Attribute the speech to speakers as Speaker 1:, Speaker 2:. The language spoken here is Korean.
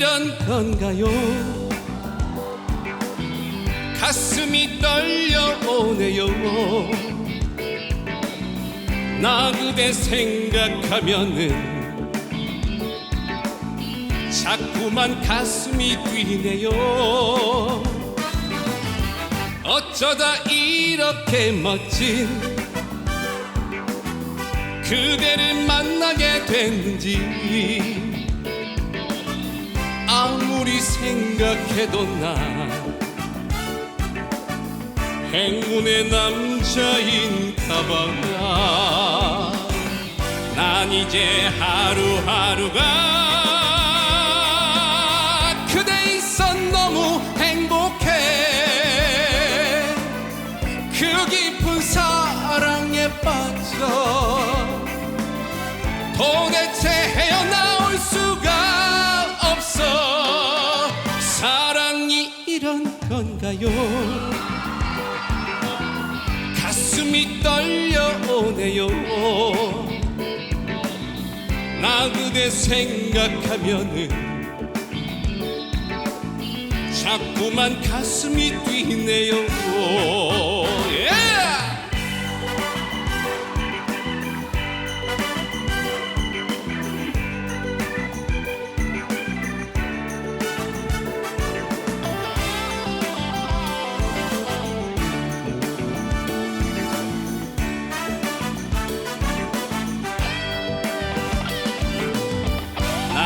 Speaker 1: 건가요? 가슴이 떨려오네요. 나 그대 생각하면은 자꾸만 가슴이 뛰네요. 어쩌다 이렇게 멋진 그대를 만나게 됐는지 아무리 생각해도 난 행운의 남자인가 봐 난 이제 하루하루가 건가요? 가슴이 떨려오네요. 나 그대 생각하면은 자꾸만 가슴이 뛰네요